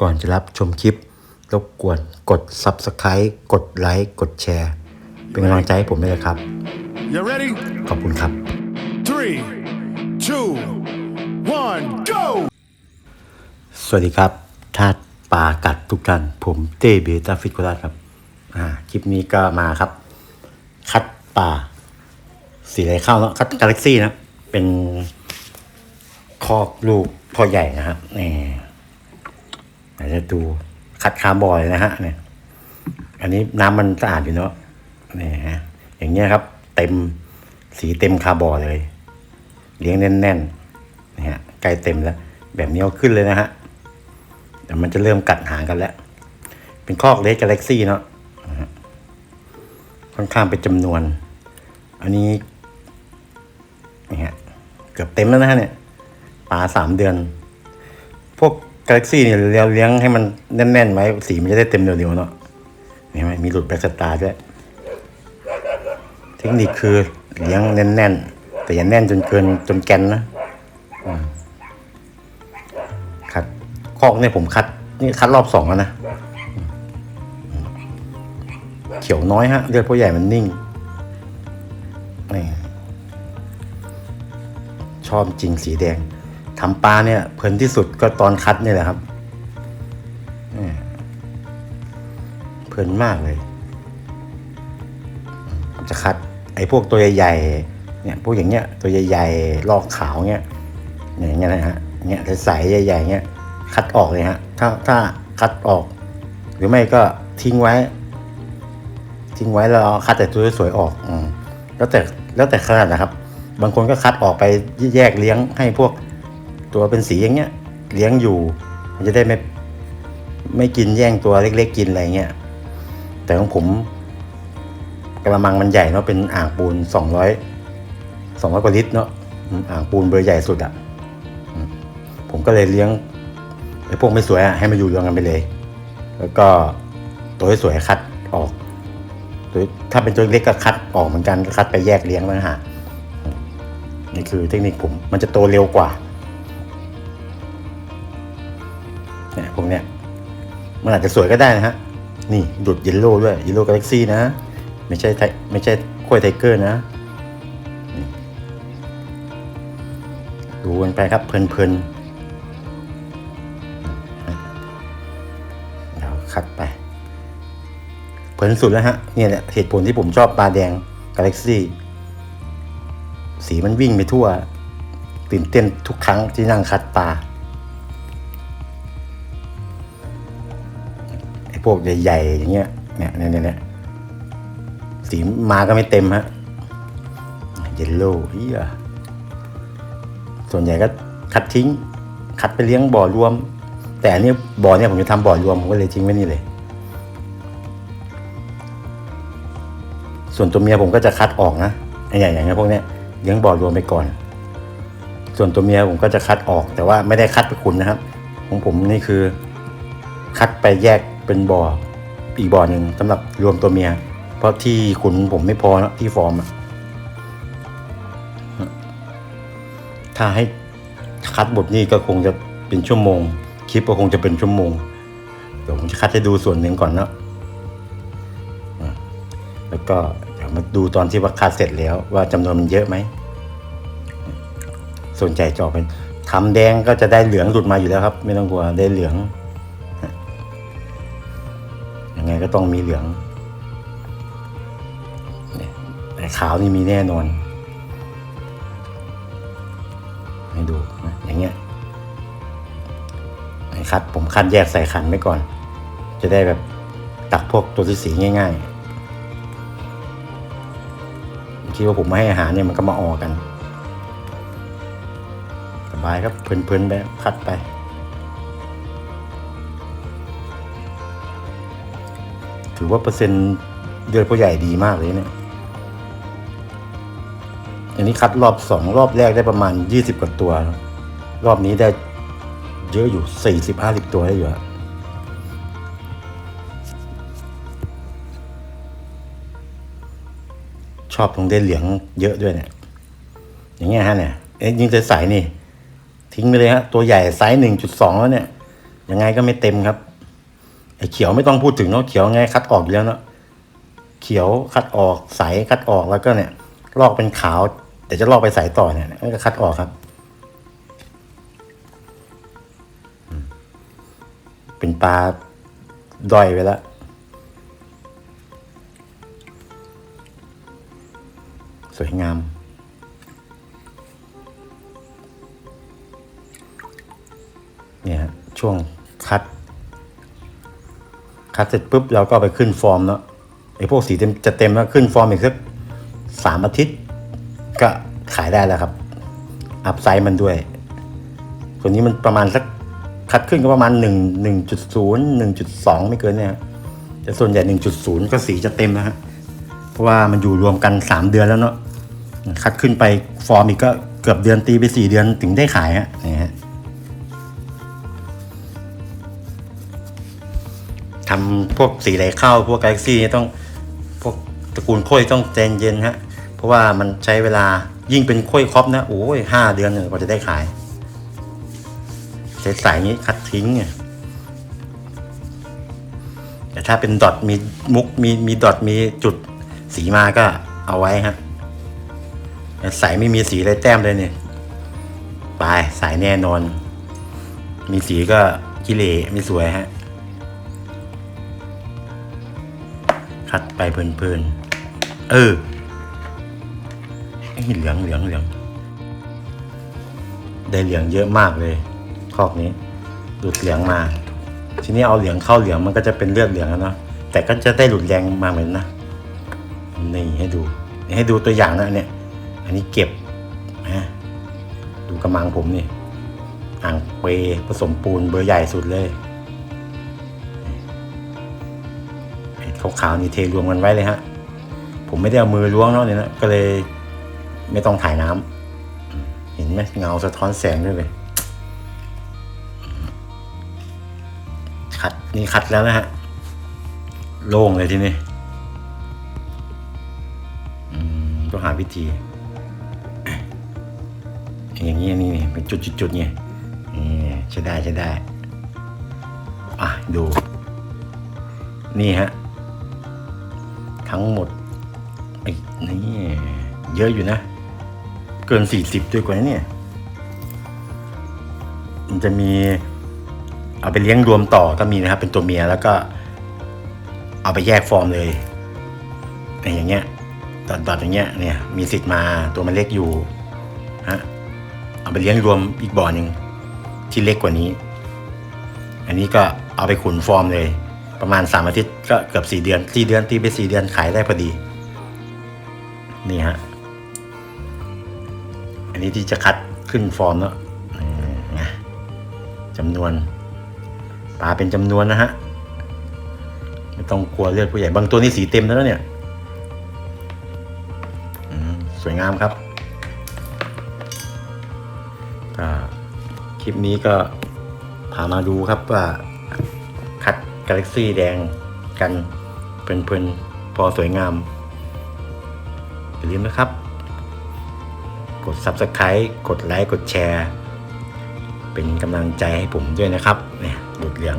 ก่อนจะรับชมคลิป รบกวนกด Subscribe กดไลค์กดแชร์ เป็นกำลังใจให้ผมด้วยนะครับ You ready? ขอบคุณครับ Three, two, one, go! สวัสดีครับทาสป่ากัดทุกท่าน ผมเต้เบต้าฟิตโคราชครับอ่าคลิปนี้ก็มาครับ คัดป่าสีไรเข้าแล้วคัดกาแล็กซี่นะ เป็นคอกลูกพ่อใหญ่นะครับนี่ เดี๋ยวจะดูคัดคาร์บอยนะฮะเนี่ยอันนี้น้ำมันสะอาดอยู่เนาะนี่ฮะอย่างเงี้ยครับ เต็มสีเต็มคาร์บอยเลย เลี้ยงแน่นๆนะฮะใกล้เต็มแล้ว แบบนี้เอาขึ้นเลยนะฮะเดี๋ยวมันจะเริ่มกัดหางกันแล้ว เป็นคอกเลสกาแล็กซี่เนาะนะฮะค่อนข้างเป็นจำนวน อันนี้นี่ฮะเกือบเต็มแล้วนะฮะเนี่ยปลาสามเดือน พวก กาแล็กซี่เนี่ยเราเลี้ยงให้มันแน่นๆไว้สีมันจะได้เต็มเร็วๆเนาะนี่ไหมมีหลุดแบ็กสตาร์ด้วย เทคนิคคือเลี้ยงแน่นๆ แต่อย่าแน่นจนเกินจนแกนนะคัดคอกเนี่ยผมคัด นี่คัดรอบสองแล้วนะ เขียวน้อยฮะเลือดพ่อใหญ่มันนิ่งนี่ชอบจริงสีแดง ทำปลาเนี่ยเพลินที่สุดก็ตอนคัดนี่แหละครับเพลินมากเลย จะคัด ไอ้พวกตัวใหญ่ๆเนี่ยพวกอย่างเงี้ย ตัวใหญ่ๆลอกขาวเงี้ยเนี่ยอย่างเงี้ยนะฮะเงี้ยใสๆใหญ่ๆเงี้ยคัดออกเลยฮะ ถ้าถ้าคัดออก หรือไม่ก็ทิ้งไว้ ทิ้งไว้แล้วคัดแต่ตัวสวยๆออกอืแล้วแต่แล้วแต่ขนาดนะครับ บางคนก็คัดออกไปแยกเลี้ยงให้พวก ตัวเป็นสีอย่างเงี้ยเลี้ยงอยู่ มันจะได้ไม่ไม่กินแย่งตัวเล็ก ๆ กินอะไรเงี้ยแต่ของผมกระมังมันใหญ่เนาะเป็นอ่างปูนสองร้อยสองร้อยกว่าลิตรเนาะอ่างปูนเบอร์ใหญ่สุดอะ่ะผมก็เลยเลี้ยงไอ้พวกไม่สวยอะ่ะให้มันอยู่รวมกันไปเลย แล้วก็ตัวที่สวยคัดออกตัวถ้าเป็นตัวเล็กก็คัดออกเหมือนกันคัดไปแยกเลี้ยงต่างหากนี่คือเทคนิคผมมันจะโตเร็วกว่า เนี่ยพวกเนี้ยมันอาจจะสวยก็ได้นะฮะ นี่ดุดเยลโล่ด้วยเยลโล่กาแล็กซี่นะ ไม่ใช่ไทไม่ใช่กล้วยไทเกอร์นะ ดูกันไปครับเพลินๆเดี๋ยวคัดไป เพลินสุดแล้วฮะ เนี่ยแหละเหตุผลที่ผมชอบปลาแดงกาแล็กซี่ สีมันวิ่งไปทั่ว ตื่นเต้นทุกครั้งที่นั่งคัดปลา พวกใหญ่ๆอย่างเงี้ยเนี่ยเนี่ยเนี่ยสีมาก็ไม่เต็มฮะเยลโล่เฮียส่วนใหญ่ก็คัดทิ้ง คัดไปเลี้ยงบ่อรวม แต่อันนี้บ่อเนี่ยผมจะทำบ่อรวมผมก็เลยทิ้งไว้นี่เลย ส่วนตัวเมียผมก็จะคัดออกนะไอ้ใหญ่อย่างเงี้ยพวกเนี้ยเลี้ยงบ่อรวมไปก่อน ส่วนตัวเมียผมก็จะคัดออก แต่ว่าไม่ได้คัดไปขุนนะครับ ของผมนี่คือ คัดไปแยก เป็นบ่ออีกบ่อหนึ่งสำหรับรวมตัวเมีย เพราะที่ขุนผมไม่พอนะที่ฟอร์มอะถ้าให้คัดบทนี้ก็คงจะเป็นชั่วโมง คลิปก็คงจะเป็นชั่วโมง เดี๋ยวผมจะคัดให้ดูส่วนหนึ่งก่อนนะแล้วก็เดี๋ยวมาดูตอนที่ว่าคัดเสร็จแล้ว ว่าจำนวนมันเยอะไหมส่วนใหญ่จะออกเป็นทำแดงก็จะได้เหลืองหลุดมาอยู่แล้วครับ ไม่ต้องกลัวได้เหลือง ยังไงก็ต้องมีเหลืองแต่ขาวนี่มีแน่นอน ให้ดูนะอย่างเงี้ยคัดผมคัดแยกใส่ขันไว้ก่อน จะได้แบบตักพวกตัวที่สีง่ายๆคิดว่าผมไม่ให้อาหารเนี่ยมันก็มาออกกัน สบายครับเพลินๆไปคัดไป ถือว่าเปอร์เซ็นต์เดือนผู้ใหญ่ดีมากเลยเนี่ย อันนี้คัดรอบสองรอบแรกได้ประมาณยี่สิบกว่าตัว รอบนี้ได้เยอะอยู่สี่สิบห้าสิบตัวได้อยู่อะชอบตรงได้เหลืองเยอะด้วยเนี่ย อย่างเงี้ยฮะเนี่ยเอ๊ะยิงใสๆนี่ ทิ้งไปเลยฮะ ตัวใหญ่ไซส์หนึ่งจุดสองแล้วเนี่ย ยังไงก็ไม่เต็มครับ ไอ้เขียวไม่ต้องพูดถึงเนาะเขียวไงคัดออกอยู่แล้วเนาะเขียวคัดออกใสคัดออกแล้วก็เนี่ย ลอกเป็นขาว แต่จะลอกไปใสต่อเนี่ยก็คัดออกครับ เป็นปลาด้อยไปแล้วสวยงามเนี่ยช่วง คัดเสร็จปุ๊บเราก็ไปขึ้นฟอร์มเนาะไอ้พวกสีเต็มจะเต็มแล้วขึ้นฟอร์มอีกสักสามอาทิตย์ ก็ขายได้แล้วครับ อัพไซด์มันด้วยตัวนนี้มันประมาณสักคัดขึ้นก็ประมาณหนึ่งหนึ่งจุดศูนย์หนึ่งจุดสองไม่เกินเนี่ยฮะแต่ส่วนใหญ่หนึ่งจุดศูนย์ก็สีจะเต็มนะฮะเพราะว่ามันอยู่รวมกันสามเดือนแล้วเนาะคัดขึ้นไปฟอร์มอีกก็เกือบเดือนตีไปสี่เดือนถึงได้ขายฮะนี่ ทำพวกสีไหลเข้าพวกกาแล็กซี่ต้องพวกตระกูลโค้ยต้องใจเย็นฮะเพราะว่ามันใช้เวลายิ่งเป็นโค้ยครอบนะโอ้ยห้าเดือนกว่าจะได้ขายใสๆอย่างนี้คัดทิ้งแต่ถ้าเป็นดอทมีมุกมีมีดอทมีจุดสีมาก็เอาไว้ฮะแต่ใสไม่มีสีอะไรแต้มเลยเนี่ยไปสายแน่นอน มีสีก็กิเลไม่สวยฮะ คัดไปเพลินๆ เออไอ้เหลืองเหลืองเหลือง ได้เหลืองเยอะมากเลย คอกนี้ ดูดเหลืองมา ทีนี้เอาเหลืองเข้าเหลืองมันก็จะเป็นเลือดเหลืองแล้วเนาะ แต่ก็จะได้หลุดแรงมาเหมือนนะ นี่ให้ดู ให้ดูตัวอย่างนะเนี่ย อันนี้เก็บนะดูกระมังผมนี่ อ่างเปผสมปูนเบอร์ใหญ่สุดเลย ขาวๆนี่เทรวมกันไว้เลยฮะ ผมไม่ได้เอามือล้วงเนาะเนี่ยนะก็เลยไม่ต้องถ่ายน้ำอืมเห็นไหมเงาสะท้อนแสงด้วยเลยอืมคัดนี่คัดแล้วนะฮะ โล่งเลยทีนี้ต้องหาวิธีอย่างนี้นี่นี่เป็นจุดๆๆไงนี่ใช้ได้ใช้ได้ อะ ดู นี่ฮะ ทั้งหมดไอ้นี่เยอะอยู่นะ เกินสี่สิบด้วยกว่านะเนี่ย มันจะมีเอาไปเลี้ยงรวมต่อก็มีนะครับ เป็นตัวเมียแล้วก็ เอาไปแยกฟอร์มเลยอย่างเงี้ยดอดๆอย่างเงี้ยเนี่ยมีสิทธิ์มาตัวมันเล็กอยู่ฮะเอาไปเลี้ยงรวมอีกบ่อหนึ่งที่เล็กกว่านี้ อันนี้ก็เอาไปขุนฟอร์มเลย ประมาณสามอาทิตย์ก็เกือบสี่เดือนสี่เดือนตีไปสี่เดือนขายได้พอดี นี่ฮะ อันนี้ที่จะคัดขึ้นฟอร์มเนาะนะจำนวนปลาเป็นจำนวนนะฮะ ไม่ต้องกลัวเลือดผู้ใหญ่ บางตัวนี่สีเต็มแล้วเนี่ยสวยงามครับคลิปนี้ก็พามาดูครับว่า กาแล็กซี่แดงกันเพลินๆพอสวยงาม อย่าลืมนะครับ กด Subscribe กดไลค์กดแชร์ เป็นกำลังใจให้ผมด้วยนะครับเนี่ยดูดเหลือง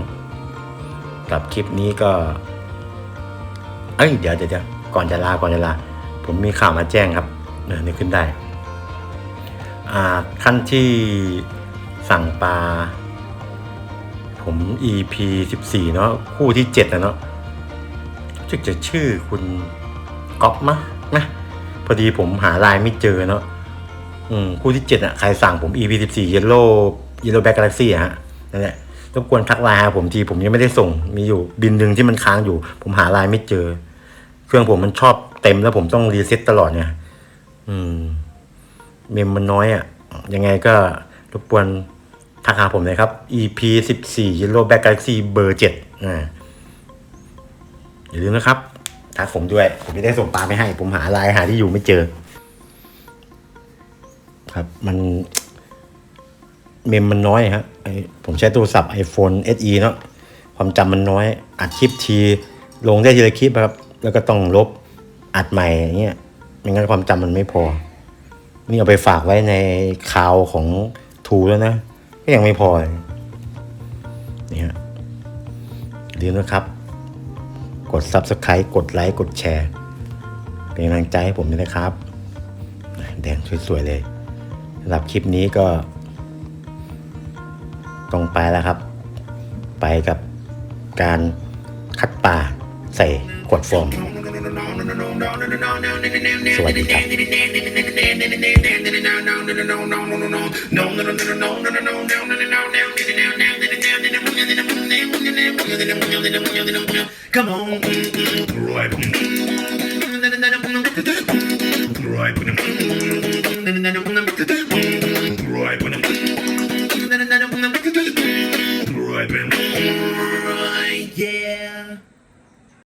กับคลิปนี้ก็ เอ้ยเดี๋ยวเดี๋ยวเดี๋ยวก่อนจะลาก่อนจะลา ผมมีข่าวมาแจ้งครับเออนึกขึ้นได้ อ่าขั้นที่สั่งปลา ผม EP 14 เนาะคู่ที่7นะเนาะจะจะชื่อคุณก๊อฟมะนะพอดีผมหาลายไม่เจอเนาะอืมคู่ที่7อะใครสั่งผม EP 14 Yellow Yellow Back Galaxy ฮะนั่นแหละรบกวนทักไลน์หาผมทีผมยังไม่ได้ส่งมีอยู่บินหนึ่งที่มันค้างอยู่ ผมหาลายไม่เจอ เครื่องผมมันชอบเต็มแล้วผมต้องรีเซ็ตตลอดเนี่ยอืม เมมมันน้อยอะ ยังไงก็รบกวน ทักหาผมเลยครับ EP 14 Yellow Back Galaxy เบอร์7อ่าอย่าลืมนะครับทักผมด้วย ผมไม่ได้ส่งปลาไปให้ ผมหาไลน์หาที่อยู่ไม่เจอ ครับ มันเมมมันน้อยครับผมใช้โทรศัพท์ iPhone SE เนาะความจำมันน้อย อัดคลิปที ลงได้ทีละคลิปครับ แล้วก็ต้องลบอัดใหม่อย่างเงี้ยไม่งั้นความจำมันไม่พอ นี่เอาไปฝากไว้ในคาวของทูแล้วนะ ก็ยังไม่พอเลยนี่ฮะอย่าลืมนะครับ กด Subscribe กดไลค์กดแชร์ เป็นกำลังใจให้ผมด้วยนะครับ แดงสวยๆเลยสำหรับคลิปนี้ก็ต้องไปแล้วครับ ไปกับการคัดป่าใส่ขวดโฟม สวัสดีครับ Come on, right. Right.